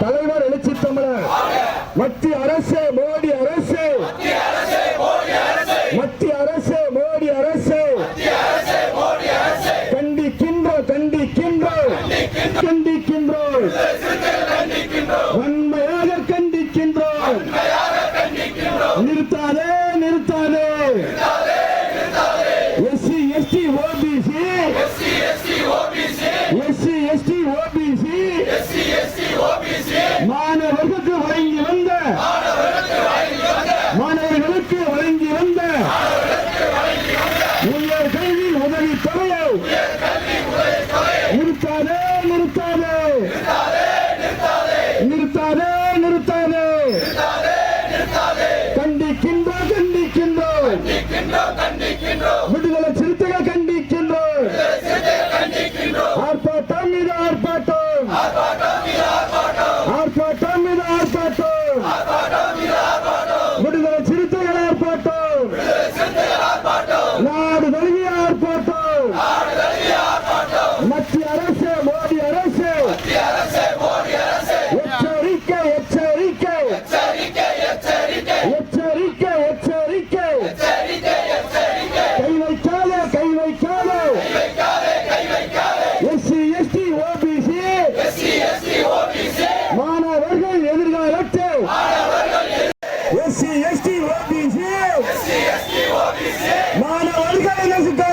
தலைவர் எழுச்சி தமிழர். மத்திய அரசு மோடி அரசு. மத்திய அரசு மோடி அரசு. கண்டிக்கின்றோம் கண்டிக்கின்றோம் கண்டிக்கின்றோம். வன்மையாக கண்டிக்கின்றோம். நிறுத்தாதே நிறுத்தாதே. SC ST OBC. SC ST OBC. Mine ஆர்ப்பாட்டம். மத்திய அரசு மோடி அரசு. எச்சரிக்கை எச்சரிக்கை. எச்சரிக்கை எச்சரிக்கை. கை வைக்காதே கை வைக்காதே. SC ST OBC. மாணவர்கள் எதிர்காலத்தை. SC ST OBC. மாணவர்கள் நசுக்காதே